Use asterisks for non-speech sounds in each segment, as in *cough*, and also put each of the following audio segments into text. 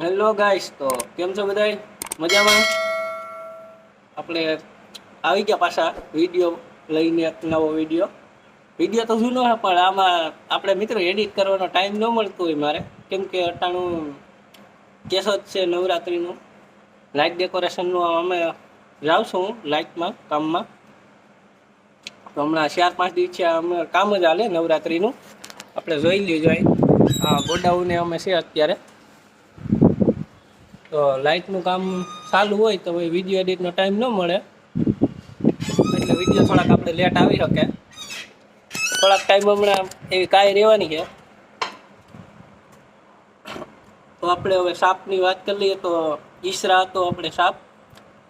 Hello guys તો કેમ છો બધાય? મજામાં? આપણે આવી ગયા પાછા વીડિયો લઈને નવો વીડિયો. વીડિયો તો જૂનો છે, પણ આમાં આપણે મિત્રો એડિટ કરવાનો ટાઈમ ન મળતો હોય મારે. કેમ કે અટાણું કેસો જ છે નવરાત્રિનું. લાઇટ ડેકોરેશનનું અમે જાઉં છું લાઇટમાં કામમાં. તો હમણાં ચાર પાંચ દિવસ છે અમે કામ જ હાલે નવરાત્રિનું. આપણે જોઈ લીધું હા ગોડાઉને અમે છે અત્યારે. તો લાઇટનું કામ ચાલુ હોય તો વીડિયો એડિટનો ટાઈમ ન મળે. એટલે વીડિયો થોડાક આપણે લેટ આવી શકે. થોડાક ટાઈમ હમણાં એવી કાંઈ રહેવાની છે. તો આપણે હવે સાપની વાત કરી લઈએ તો ઈસરા હતો, આપણે સાપ.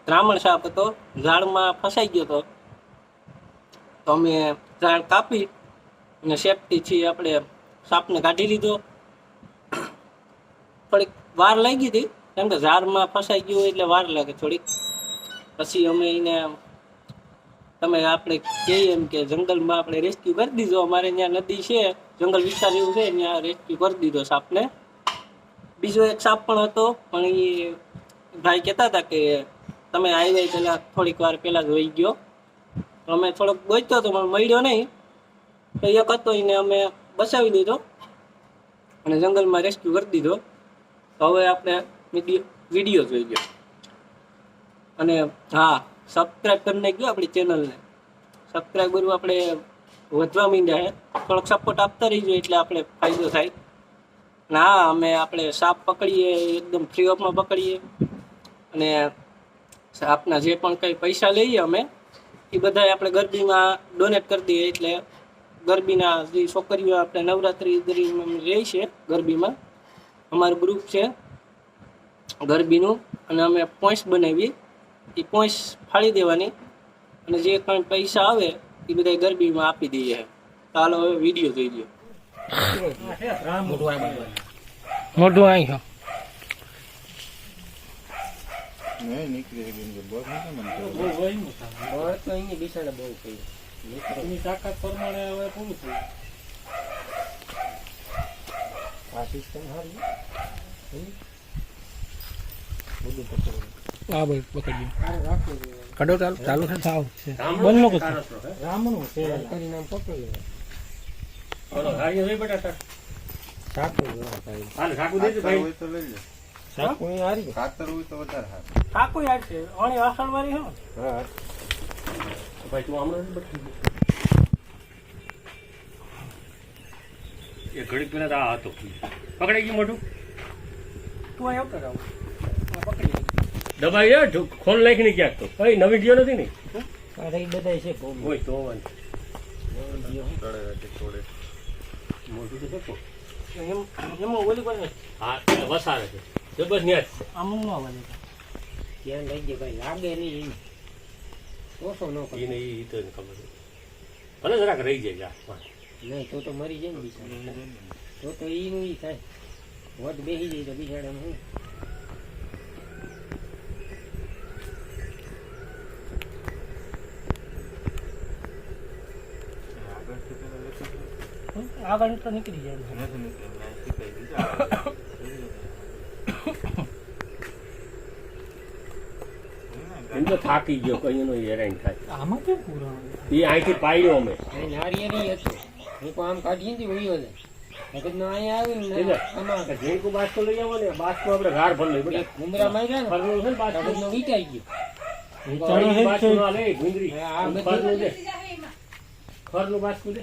બ્રાહ્મણ સાપ હતો. ઝાડમાં ફસાઈ ગયો હતો. તો અમે ઝાડ કાપી અને સેફટીથી આપણે સાપને કાઢી લીધો. થોડીક વાર લાગી હતી. કેમ કે ઝાડમાં ફસાઈ ગયું એટલે વાર લાગે થોડીક. પછી અમે એને તમે આપણે કહીએ એમ કે જંગલમાં આપણે રેસ્ક્યુ કરી દીધો. અમારે ત્યાં નદી છે, જંગલ વિસ્તાર એવું છે, ત્યાં રેસ્ક્યુ કરી દીધો સાપને. બીજો એક સાપ પણ હતો, પણ એ ભાઈ કહેતા હતા કે તમે આવ્યા પહેલાં થોડીક વાર પહેલાં જ વહી ગયો. અમે થોડોક ગોચતો હતો, પણ મળ્યો નહીં. તો એક હતો એને અમે બચાવી દીધો અને જંગલમાં રેસ્ક્યુ કરી દીધો. તો હવે આપણે વીડિયો જોઈ ગયો અને હા સબસ્ક્રાઈબ કરીને ગયો આપણી ચેનલને સબસ્ક્રાઈબરો આપણે વધવા માંડ્યા છે થોડોક સપોર્ટ આપતા રહીજો, એટલે આપણે ફાયદો થાય. હા, અમે આપણે સાપ પકડીએ, એકદમ ફ્રી ઓફમાં પકડીએ. અને સાપના જે પણ કંઈ પૈસા લઈએ અમે, એ બધા આપણે ગરબીમાં ડોનેટ કરી દઈએ. એટલે ગરબીના જે છોકરીઓ, આપણે નવરાત્રિ રહે છે ગરબીમાં, અમારું ગ્રુપ છે. ગરબીનું અને અમે પોઈન્ટ્સ બનાવીએ. એ પોઈન્ટ્સ ફાળી દેવાની અને જે કંઈ પૈસા આવે એ બધા ગરબીમાં આપી દઈએ. ચાલો હવે વીડિયો જોઈ લો મોઢું આવી છો. નહીં નીકળી હા ભાઈ પકડી રાખવું કાઢો ચાલુ ચાલુ છે સાવ. છે બંધ નો કરતો રામનું છે. કરીને આમ પકડી લે સાકું જોવા ભાઈ. ખાતર હોય તો લઈ લે. સાકુ અહીં હારી ખાતર હોય તો વધારે સારું સાકુ યાર છે. અણી વાસણ વાળી હો. હા. ભાઈ તું હમણાં નથી બચી એ ઘડીક પહેલા તો આ હતો. પકડાઈ ગયું મોઢું? તું અહીં આવતો જાવ પકડી દબાઈ યાર ખોલ નાખી નાખીને ક્યાંક તો. કઈ નવી ગયો નથી ને? અરે એ બધા છે બહુ હોય તો તોડે મોઢું તો દેખો એમ એમાં ઓલી પર હા એટલે છે. તો બસ ન્યા જ છે આમ ન આવે ધ્યાન લઈ જાય ભાઈ લાગે નહીં ઓછો ન કરે. એને એ તો એને ખબર. ભલે જરાક રહી જાય. નહીં તો તો મરી જાય ને બિચારા. તો તો ઈનું એ થાય. વધ બેસી જાય તો બિચારા આગળ તો નીકળી જાય. ના એમ તો થાકી ગયો કઈ એનો હેરાન થાય. આમાં કેમ પૂરા એ અહીંથી પાડ્યો અમે. આમ ને ના અહીંયા આવીને ને આમાં જેનકુ બાસ્કો લઈ આવો ને બાસ્કો આપણે ગાર ભર લઈ માર્યા ને ફરનું છે ને બાસ્કો તગડનો વીંટાઈ ગયો. ચાલો હે બાસ્કો લે ભૂંગળી આ ફરનું દે ખરનું બાસ્કું દે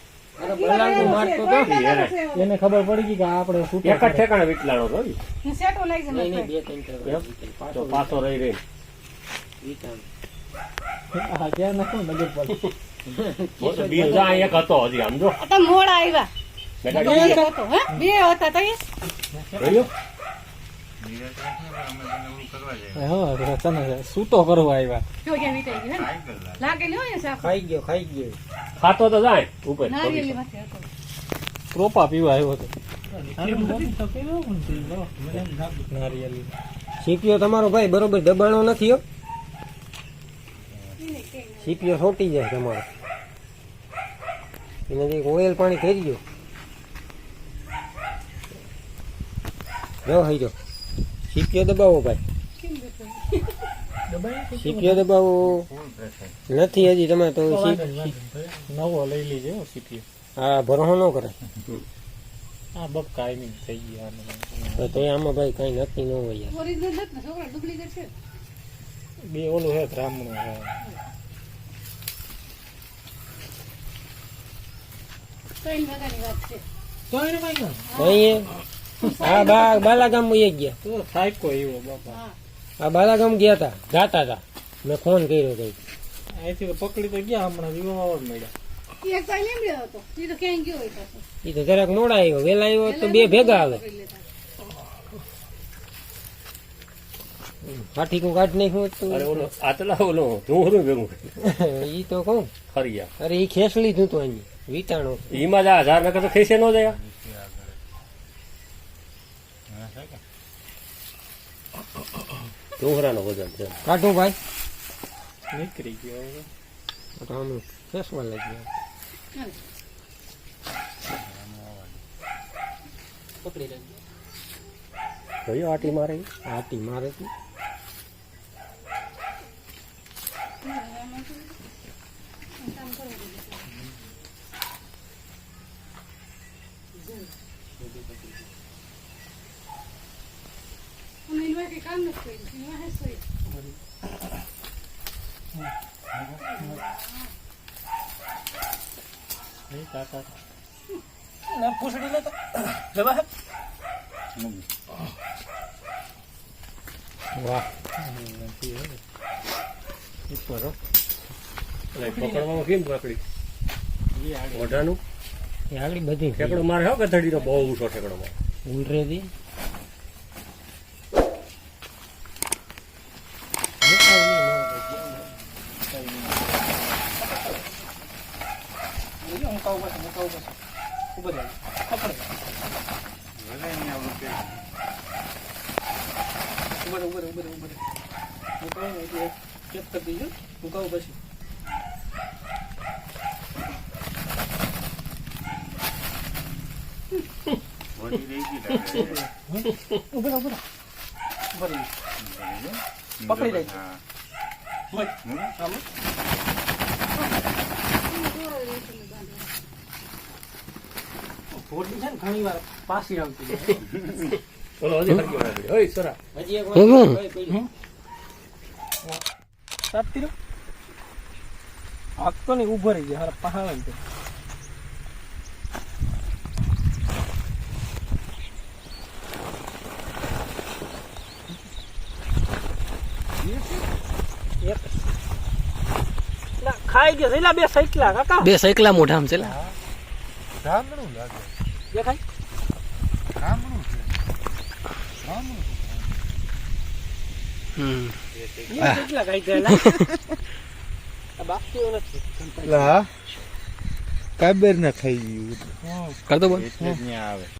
અરે બલાંગો મારતો તો ઈ હેરાન. એને ખબર પડી ગઈ કે આપણે એક જ ઠેકાણે? પાછો તો પાછો રહી રહી. ત્યાં નાખો નજર પડી બીજો આ એક હતો હજી આમ જો. મોડા આવ્યા. બે હતો હે? બે હતા તો સૂતો કરવા આવ્યા. ખાઈ ગયો ખાઈ ગયો ખાતો તો જાય ઉપર પ્રોપા પીવા આવ્યો હતો સીપીઓ તમારો ભાઈ બરોબર દબાણો નથી હો? સીપીઓ છોટી જાય તમારો. એનાથી ઓઇલ પાણી થઈ ગયો. જો હઈ જો. સીપીઓ દબાવો ભાઈ. સીપીઓ દબાવો. નથી હજી તમે તો નવો લઈ લીધો સીપીઓ હા ભરોસો ન કરે. આ બબ કાયમી થઈ ગયા તો તો આમાં ભાઈ કઈ નક્કી ન હોય. બે ઓલું હે બ્રાહ્મણ ત્રણ વાગ્યાની વાત છે. તો એને કઈ ના અહીં હા બા બાલાગામ વહી ગયા. તો થાય કોઈ એવો બાપા. આ બાલાગામ ગયા હતા જાતા હતા મેં ફોન કર્યો કઈ અહીંથી પકડી તો ગયા હમણાં વિવાહ જ મળ્યા. તો તો એ તો જરાક મોડા આવ્યો. વેલા આવ્યો તો બે ભેગા આવે. હાથી કો કાઢ નાખ્યું અરે ઓલો આટલા ઓલો ભેગું *laughs* ઈ તો કહું. ફરિયા અરે ઈ ખેસલી લીધું તું અહીં. વિટાણો. ઈમાં જ આ હજાર નકર તો ખેસે ન જાય. ધૂહરાનો વજન છે કાઢું ભાઈ નીકળી ગયો હવે. આ તો આમ ખેસવા લાગ્યો પકડી રાખજો જોયો આટી મારે ઈ? હાથી મારે તું અને એનું કંઈ કામ નથી કર્યું. એનું વાહે સોય. નહીં કાકા ના પૂછડી લેતો જવા હે. વાહ ઉપર એટલે પકડવામાં કેમ પકડી એ આગળ મોઢાનું આગળ બધી ઠેકડો મારે હો ગધડીનો બહુ ઊંચો ઠેકડો મારે. ઉલરેદી જોજો, મુકાવું પડશે, મુકાવું પડશે. ખૂબ જ. ઉભર ઉભર ઉભર કે ઊભો રહે, ઊભો રહે, ઊભો રહે, ઊભો રહે. મુકાવું એટલે ચેક કરી દેજો. મુકાવું પછી. બોડી રહી ગઈ લાગે. ઊભો રહે, ઊભો રહે. ઊભો રહે. પકડી રાખજો. હા. ભોટની છે ને ઘણી વાર પાછી આવતી રહે. ઓલો હજી ફરકી વાળા પડી. ઓય સરા હજી એક હમ. વાર કઈ પડ્યું. સાફ કર્યો? હાથ તો નહીં ઊભો રહી ગયા હારા પહાડ ખાઈ ગયો છે. એલા બે સૈકલા કાકા બે સાયકલા મોઢામ છે લાગે. દેખાય ગામડું છે. ગામડું. એ સૈકલા ખાઈ ગયેલા બાકી નથી. કાબર ના ખાઈ ગયું. કરતો બોલ. આવે.